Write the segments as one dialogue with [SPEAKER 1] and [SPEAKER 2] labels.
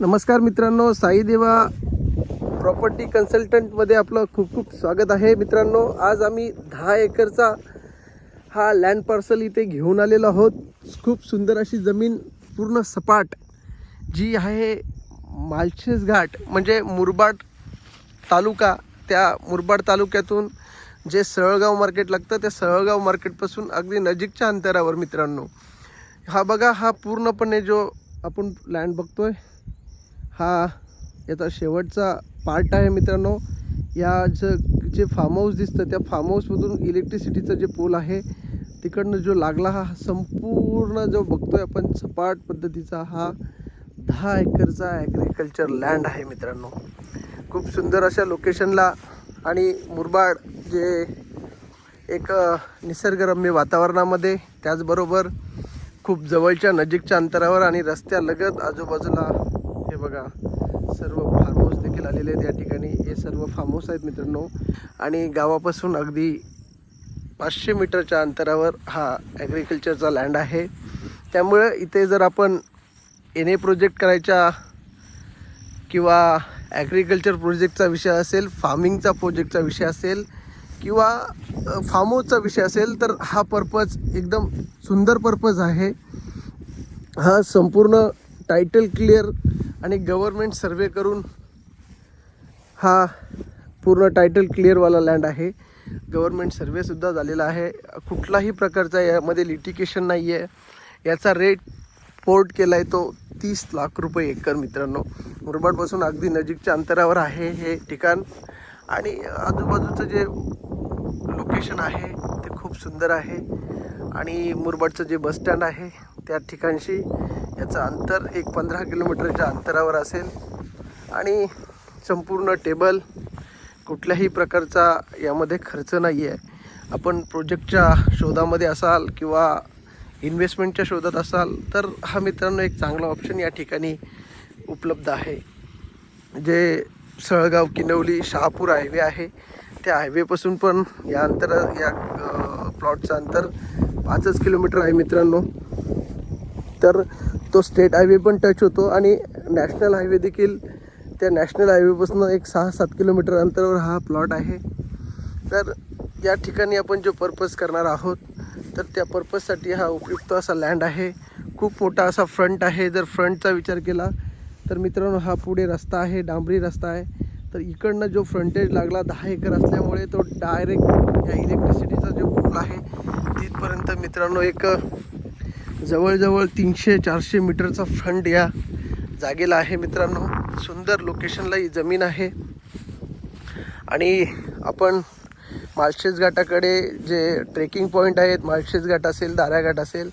[SPEAKER 1] नमस्कार मित्रांनो साईदेवा प्रॉपर्टी कन्सल्टंटमध्ये आपलं खूप खूप स्वागत आहे. मित्रांनो आज आम्ही दहा एकरचा हा लँड पार्सल इथे घेऊन आलेलो आहोत. खूप सुंदर अशी जमीन पूर्ण सपाट जी आहे मालशेस घाट म्हणजे मुरबाड तालुका. त्या मुरबाड तालुक्यातून जे सळगाव मार्केट लागतं त्या सळगाव मार्केटपासून अगदी नजीकच्या अंतरावर मित्रांनो. हा बघा हा पूर्णपणे जो आपण लँड बघतोय हा याचा शेवटचा पार्ट आहे मित्रांनो. या ज जे फार्म हाऊस दिसतं त्या फार्म हाऊसमधून इलेक्ट्रिसिटीचा जे पोल आहे तिकडनं जो लागला हा संपूर्ण जो बघतोय आपण सपाट पद्धतीचा हा दहा एकरचा ॲग्रिकल्चर लँड आहे मित्रांनो. खूप सुंदर अशा लोकेशनला आणि मुरबाड जे एक निसर्गरम्य वातावरणामध्ये त्याचबरोबर खूप जवळच्या नजीकच्या अंतरावर आणि रस्त्यालगत आजूबाजूला बघा सर्व फार्म हाऊस देखील आलेले आहेत या ठिकाणी. हे सर्व फार्म हाऊस आहेत मित्रांनो. आणि गावापासून अगदी पाचशे मीटरच्या अंतरावर हा ॲग्रिकल्चरचा लँड आहे. त्यामुळे इथे जर आपण एन ए प्रोजेक्ट करायच्या किंवा ॲग्रिकल्चर प्रोजेक्टचा विषय असेल फार्मिंगचा प्रोजेक्टचा विषय असेल किंवा फार्म हाऊसचा विषय असेल तर हा पर्पज एकदम सुंदर पर्पज आहे. हा संपूर्ण टायटल क्लिअर आणि गव्हर्मेंट सर्वे करून हा पूर्ण टायटल क्लिअरवाला लँड आहे. गव्हर्मेंट सर्वेसुद्धा झालेला आहे. कुठलाही प्रकारचा यामध्ये लिटिकेशन नाही आहे याचा रेट पोर्ट केला आहे तो तीस लाख रुपये एकर मित्रांनो. मुरबाडपासून अगदी नजीकच्या अंतरावर आहे हे ठिकाण. आणि आजूबाजूचं जे लोकेशन आहे ते खूप सुंदर आहे. आणि मुरबाडचं जे बसस्टँड आहे त्या ठिकाणशी याचं अंतर एक पंधरा किलोमीटरच्या अंतरावर असेल. आणि संपूर्ण टेबल कुठल्याही प्रकारचा यामध्ये खर्च नाही आहे आपण प्रोजेक्टच्या शोधामध्ये असाल किंवा इन्व्हेस्टमेंटच्या शोधात असाल तर हा मित्रांनो एक चांगला ऑप्शन या ठिकाणी उपलब्ध आहे. जे सळगाव किनवली शहापूर हायवे आहे त्या हायवेपासून पण या अंतर या प्लॉटचं अंतर पाचच किलोमीटर आहे मित्रांनो. तर तो स्टेट हायवे पण टच होतो आणि नॅशनल हायवे देखील त्या नॅशनल हायवेपासून एक सहा सात किलोमीटर अंतरावर हा प्लॉट आहे. तर या ठिकाणी आपण जो पर्पज करणार आहोत तर त्या पर्पजसाठी हा उपयुक्त असा लँड आहे. खूप मोठा असा फ्रंट आहे. जर फ्रंटचा विचार केला तर मित्रांनो हा पुढे रस्ता आहे डांबरी रस्ता आहे. तर इकडनं जो फ्रंटेज लागला दहा एकर असल्यामुळे तो डायरेक्ट या इलेक्ट्रिसिटीचा जो पूल आहे तिथपर्यंत मित्रांनो एक जवळजवळ तीनशे चारशे मीटरचा फ्रंट या जागेला आहे मित्रांनो. सुंदर लोकेशनला ही जमीन आहे. आणि आपण माळशेज घाटाकडे जे ट्रेकिंग पॉईंट आहेत माळशेज घाट असेल दाराघाट असेल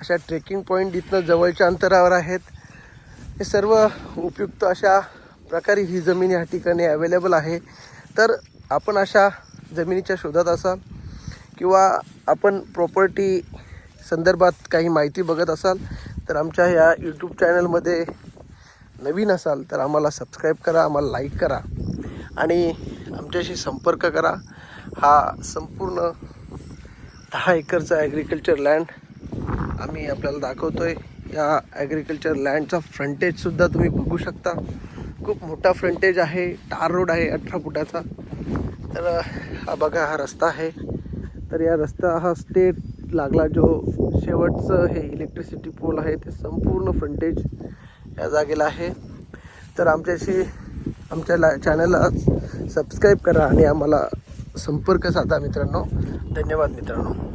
[SPEAKER 1] अशा ट्रेकिंग पॉईंट इथनं जवळच्या अंतरावर आहेत. हे सर्व उपयुक्त अशा प्रकारे ही जमीन या ठिकाणी अवेलेबल आहे. तर आपण अशा जमिनीच्या शोधात असाल किंवा आपण प्रॉपर्टी संदर्भात काही माहिती बघत असाल तर आमच्या या यूट्यूब चॅनलमध्ये नवीन असाल तर आम्हाला सबस्क्राईब करा आम्हाला लाईक करा आणि आमच्याशी संपर्क करा. हा संपूर्ण दहा एकरचा ॲग्रिकल्चर लँड आम्ही आपल्याला दाखवतो आहे या ॲग्रिकल्चर लँडचा फ्रंटेजसुद्धा तुम्ही बघू शकता. खूप मोठा फ्रंटेज आहे. टार रोड आहे अठरा फुटाचा. तर हा बघा हा रस्ता आहे. तर या रस्ता हा स्टेट लागला जो शेवटचं हे इलेक्ट्रिसिटी पोल आहे ते संपूर्ण फ्रंटेज या जागेला आहे. तर आमच्याशी आमच्या ला चॅनलला सबस्क्राईब करा आणि आम्हाला संपर्क साधा मित्रांनो. धन्यवाद मित्रांनो.